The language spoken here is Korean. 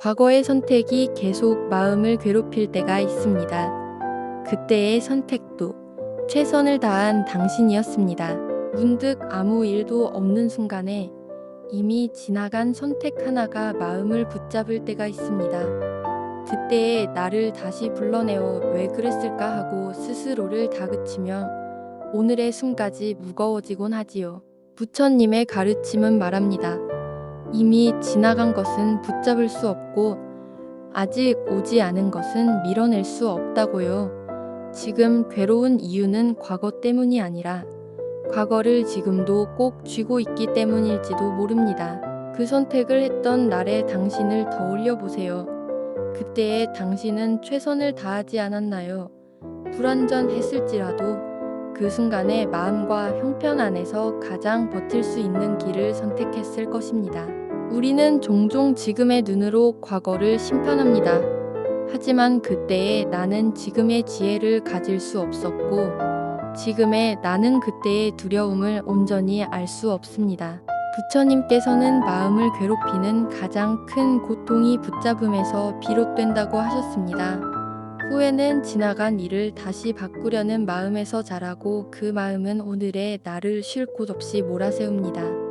과거의 선택이 계속 마음을 괴롭힐 때가 있습니다. 그때의 선택도 최선을 다한 당신이었습니다. 문득 아무 일도 없는 순간에 이미 지나간 선택 하나가 마음을 붙잡을 때가 있습니다. 그때에 나를 다시 불러내어 왜 그랬을까 하고 스스로를 다그치며 오늘의 숨까지 무거워지곤 하지요. 부처님의 가르침은 말합니다. 이미 지나간 것은 붙잡을 수 없고 아직 오지 않은 것은 밀어낼 수 없다고요. 지금 괴로운 이유는 과거 때문이 아니라 과거를 지금도 꼭 쥐고 있기 때문일지도 모릅니다. 그 선택을 했던 날의 당신을 떠올려 보세요. 그때의 당신은 최선을 다하지 않았나요? 불완전했을지라도 그 순간의 마음과 형편 안에서 가장 버틸 수 있는 길을 선택했을 것입니다. 우리는 종종 지금의 눈으로 과거를 심판합니다. 하지만 그때의 나는 지금의 지혜를 가질 수 없었고, 지금의 나는 그때의 두려움을 온전히 알 수 없습니다. 부처님께서는 마음을 괴롭히는 가장 큰 고통이 붙잡음에서 비롯된다고 하셨습니다. 후회는 지나간 일을 다시 바꾸려는 마음에서 자라고 그 마음은 오늘의 나를 쉴 곳 없이 몰아세웁니다.